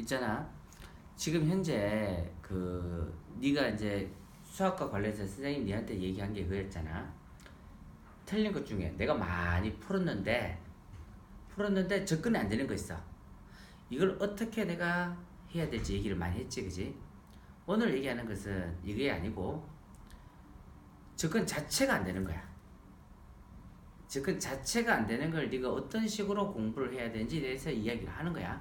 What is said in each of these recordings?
있잖아. 지금 현재 그 네가 이제 수학과 관련해서 선생님 니한테 얘기한 게 그랬잖아. 틀린 것 중에 내가 많이 풀었는데 풀었는데 접근이 안 되는 거 있어. 이걸 어떻게 내가 해야 될지 얘기를 많이 했지, 그지? 오늘 얘기하는 것은 이게 아니고 접근 자체가 안 되는 거야. 접근 자체가 안 되는 걸 네가 어떤 식으로 공부를 해야 되는지에 대해서 이야기를 하는 거야.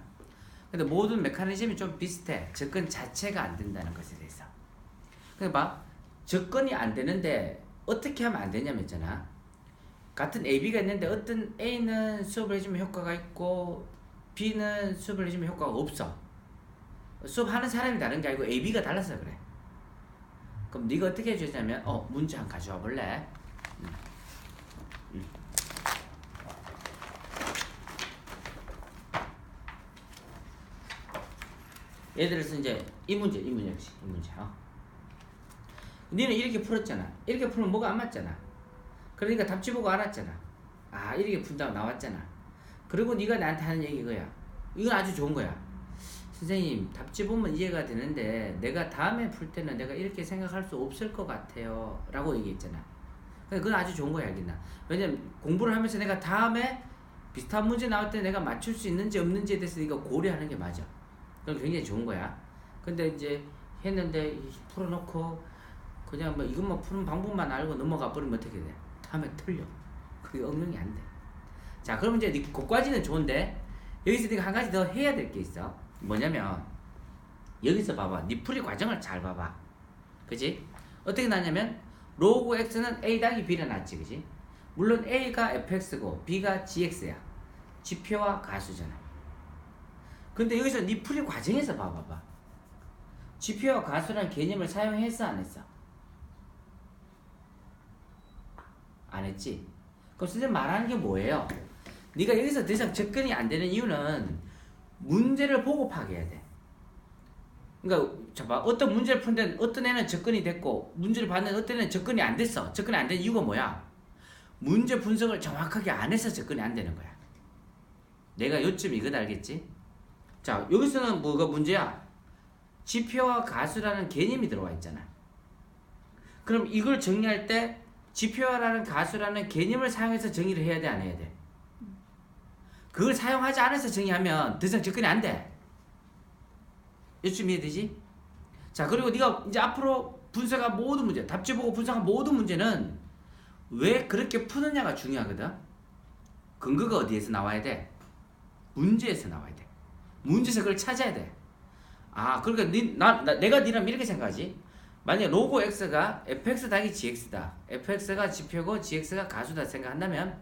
근데 모든 메커니즘이 좀 비슷해. 접근 자체가 안 된다는 것에 대해서. 근데 봐. 접근이 안 되는데 어떻게 하면 안 되냐면 있잖아. 같은 AB가 있는데 어떤 A는 수업을 해주면 효과가 있고 B는 수업을 해주면 효과가 없어. 수업하는 사람이 다른 게 아니고 AB가 달라서 그래. 그럼 네가 어떻게 해주냐면 어 문제 한 가져와 볼래? 음. 음. 예를 들어서 이제 이 문제, 이 문제 역시 이 문제. 어. 니는 이렇게 풀었잖아. 이렇게 풀면 뭐가 안 맞잖아. 그러니까 답지 보고 알았잖아. 아 이렇게 푼다고 나왔잖아. 그리고 네가 나한테 하는 얘기 이거야. 이건 아주 좋은 거야. 선생님 답지 보면 이해가 되는데 내가 다음에 풀 때는 내가 이렇게 생각할 수 없을 것 같아요. 라고 얘기했잖아. 근데 그건 아주 좋은 거야, 알겠나? 왜냐면 공부를 하면서 내가 다음에 비슷한 문제 나올 때 내가 맞출 수 있는지 없는지에 대해서 네가 고려하는 게 맞아. 굉장히 좋은 거야. 근데 이제 했는데 풀어놓고 그냥 뭐 이것만 푸는 방법만 알고 넘어가 버리면 어떻게 돼? 다음에 틀려. 그게 응용이 안 돼. 자, 그러면 이제 네 그까지는 좋은데 여기서 네가 한 가지 더 해야 될 게 있어. 뭐냐면 여기서 봐봐. 네 풀이 과정을 잘 봐봐. 그지? 어떻게 나냐면 로그 x는 a 당이 b를 놨지, 그지? 물론 a가 fx고 b가 gx야. 지표와 가수잖아. 근데 여기서 네 풀이 과정에서 봐봐봐. 지표와 가수라는 개념을 사용했어, 안 했어? 안 했지? 그럼 선생님 말하는 게 뭐예요? 네가 여기서 더 이상 접근이 안 되는 이유는 문제를 보고 파악해야 돼. 그러니까 봐봐 어떤 문제를 푸는데 어떤 애는 접근이 됐고 문제를 봤는데 어떤 애는 접근이 안 됐어. 접근이 안 된 이유가 뭐야? 문제 분석을 정확하게 안 해서 접근이 안 되는 거야. 내가 요점 이거 알겠지? 자 여기서는 뭐가 문제야? 지표와 가수라는 개념이 들어와 있잖아. 그럼 이걸 정리할 때 지표라는 가수라는 개념을 사용해서 정의를 해야 돼, 안 해야 돼? 그걸 사용하지 않아서 정의하면 더 이상 접근이 안 돼. 요즘 이해되지? 자, 그리고 네가 이제 앞으로 분석한 모든 문제, 답지 보고 분석한 모든 문제는 왜 그렇게 푸느냐가 중요하거든. 근거가 어디에서 나와야 돼? 문제에서 나와야 돼. 문제에서 그걸 찾아야 돼. 아, 그러니까 니, 나, 나, 내가 니라면 이렇게 생각하지. 만약 로고 x가 fx 더하기 gx다. fx가 지표고 gx가 가수다 생각한다면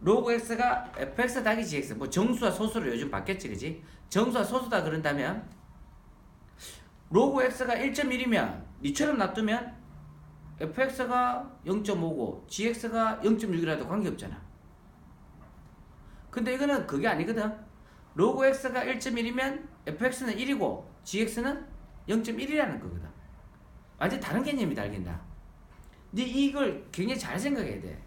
로고 x가 fx 더하기 gx 뭐 정수와 소수로 요즘 바뀌었지 그지? 정수와 소수다 그런다면 로고 x가 1.1이면 니처럼 놔두면 fx가 0.5고 gx가 0.6이라도 관계없잖아. 근데 이거는 그게 아니거든. 로고 x가 1.1이면 fx는 1이고 gx는 0.1이라는 거거든. 완전 다른 개념이다 알겠나? 네 이걸 굉장히 잘 생각해야 돼.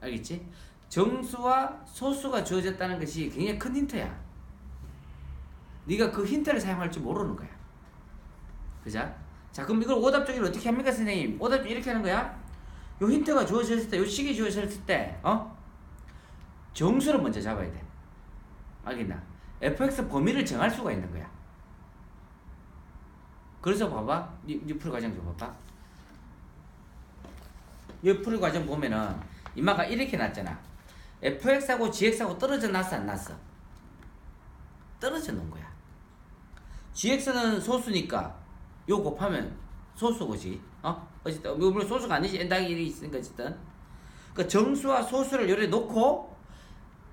알겠지? 정수와 소수가 주어졌다는 것이 굉장히 큰 힌트야. 네가 그 힌트를 사용할 줄 모르는 거야. 그자? 자 그럼 이걸 오답적으로 어떻게 합니까 선생님? 오답 이렇게 하는 거야. 요 힌트가 주어졌을 때, 요 식이 주어졌을 때, 어? 정수를 먼저 잡아야 돼. 알겠나? Fx 범위를 정할 수가 있는 거야. 그래서 봐봐. 니, 니풀 과정 좀 봐봐. 이 풀 과정 보면은 이마가 이렇게 났잖아. fx하고 gx하고 떨어져 놨어 안 났어? 떨어져 놓은 거야. gx는 소수니까 요 곱하면 소수고지. 어? 어쨌든 물론 소수가 아니지. n 당이 1이 있으니까 어쨌든. 그 정수와 소수를 요래 놓고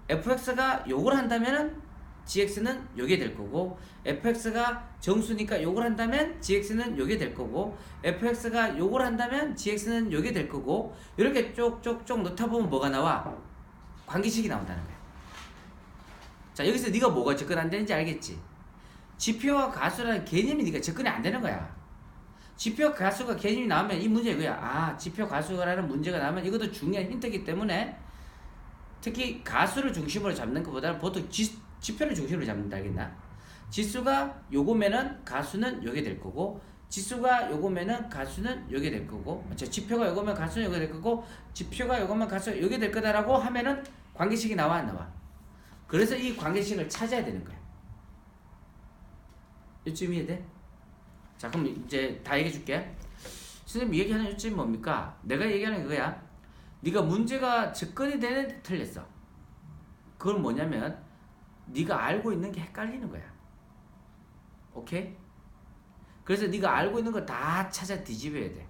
fx가 요걸 한다면은 gx는 요게 될 거고 fx가 정수니까 요걸 한다면 gx는 요게 될 거고 fx가 요걸 한다면 gx는 요게 될 거고 이렇게 쪽쪽쪽 넣다 보면 뭐가 나와? 관계식이 나온다는 거야. 자 여기서 네가 뭐가 접근 안 되는지 알겠지? 지표와 가수라는 개념이 네가 접근이 안 되는 거야. 지표 가수가 개념이 나오면 이 문제 이거야. 아 지표 가수라는 문제가 나오면 이것도 중요한 힌트이기 때문에 특히 가수를 중심으로 잡는 것보다는 보통 지, 지표를 중심으로 잡는다 알겠나? 지수가 요거면은 가수는 요게 될 거고 지수가 요거면은 가수는 요게 될 거고 저 지표가 요거면 가수는 요게 될 거고 지표가 요거면 가수 요게 될 거다라고 하면은 관계식이 나와 안 나와? 그래서 이 관계식을 찾아야 되는 거야. 요쯤 이해돼? 자 그럼 이제 다 얘기해 줄게. 선생님 얘기하는 요점이 뭡니까? 내가 얘기하는 그거야. 네가 문제가 접근이 되는데 틀렸어. 그건 뭐냐면 네가 알고 있는 게 헷갈리는 거야. 오케이? 그래서 네가 알고 있는 거 다 찾아 뒤집어야 돼.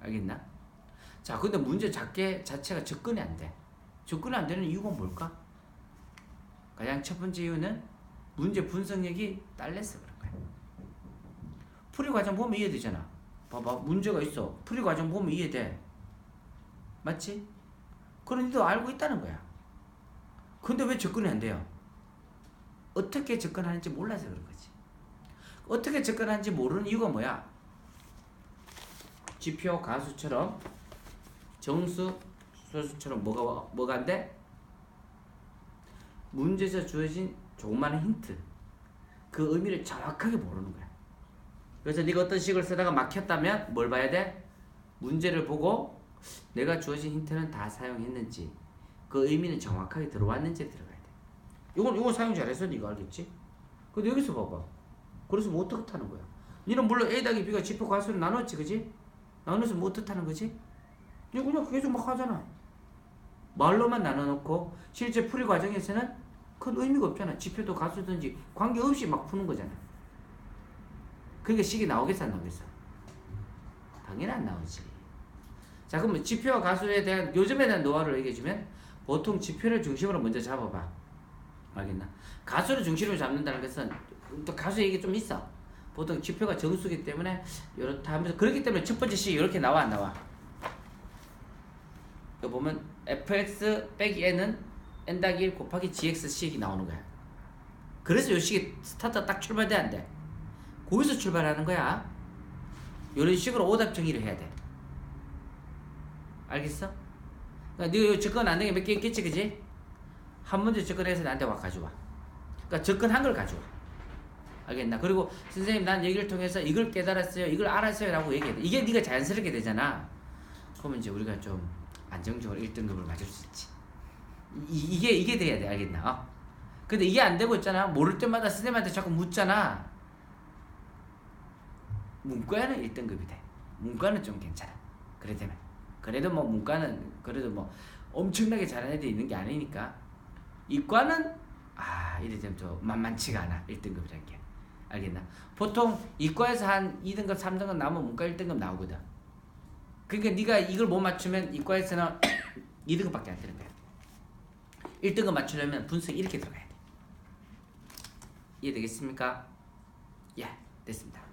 알겠나? 자, 근데 문제 자체, 자체가 접근이 안 돼. 접근이 안 되는 이유가 뭘까? 가장 첫 번째 이유는 문제 분석력이 딸려서 그런 거야. 풀이 과정 보면 이해되잖아. 봐봐, 문제가 있어. 풀이 과정 보면 이해돼. 맞지? 그런 니도 알고 있다는 거야. 근데 왜 접근이 안 돼요? 어떻게 접근하는지 몰라서 그런 거지. 어떻게 접근하는지 모르는 이유가 뭐야? 지표 가수처럼 정수 소수처럼 뭐가 뭐가 안 돼? 문제에서 주어진 조그마한 힌트 그 의미를 정확하게 모르는 거야. 그래서 네가 어떤 식을 쓰다가 막혔다면 뭘 봐야 돼? 문제를 보고 내가 주어진 힌트는 다 사용했는지 그 의미는 정확하게 들어왔는지 들어가야 돼. 이건 이거 사용 잘해서 네가 알겠지? 근데 여기서 봐봐. 그래서 뭐 어떻게 타는 거야? 니는 물론 A 더하기 B가 지표 가수를 나눴지, 그지? 나눠서 뭐 어떻게 타는 거지? 니 그냥 계속 막 하잖아. 말로만 나눠놓고 실제 풀이 과정에서는 큰 의미가 없잖아. 지표도 가수든지 관계없이 막 푸는 거잖아. 그러니까 식이 나오겠어, 안 나오겠어? 당연히 안 나오지. 자, 그러면 지표와 가수에 대한 요즘에 대한 노하우를 얘기해주면 보통 지표를 중심으로 먼저 잡아봐. 알겠나? 가수를 중심으로 잡는다는 것은 또 가수 얘기 좀 있어. 보통 지표가 정수기 때문에 이렇다 하면서 그렇기 때문에 첫 번째 식 이렇게 나와 안 나와? 이거 보면 fx 빼기 n은 n 더하기 1 곱하기 gx 식이 나오는 거야. 그래서 이 식이 스타트 딱 출발돼 안 돼. 거기서 출발하는 거야. 이런 식으로 오답 정의를 해야 돼. 알겠어? 그러니까 네가 이 접근 안 되게 몇 개 있겠지, 그지? 한 문제 접근해서 나한테 와 가져와. 그러니까 접근한 걸 가져와. 알겠나? 그리고 선생님 난 얘기를 통해서 이걸 깨달았어요, 이걸 알았어요라고 얘기해. 이게 네가 자연스럽게 되잖아. 그러면 이제 우리가 좀 안정적으로 1등급을 맞을 수 있지. 이, 이게 이게 돼야 돼, 알겠나? 어? 근데 이게 안 되고 있잖아. 모를 때마다 선생님한테 자꾸 묻잖아. 문과는 1등급이 돼. 문과는 좀 괜찮아. 그래 되면. 그래도 뭐 문과는 그래도 뭐 엄청나게 잘하는 애들이 있는 게 아니니까. 이과는 아 이래 되면 좀 만만치가 않아. 1등급이라는 게. 알겠나? 보통 이과에서 한 2등급, 3등급 나오면 문과 1등급 나오거든. 그러니까 네가 이걸 못 맞추면 이과에서는 2등급밖에 안 되는 거야. 1등급 맞추려면 분석 이렇게 들어가야 돼. 이해되겠습니까? 예, 됐습니다.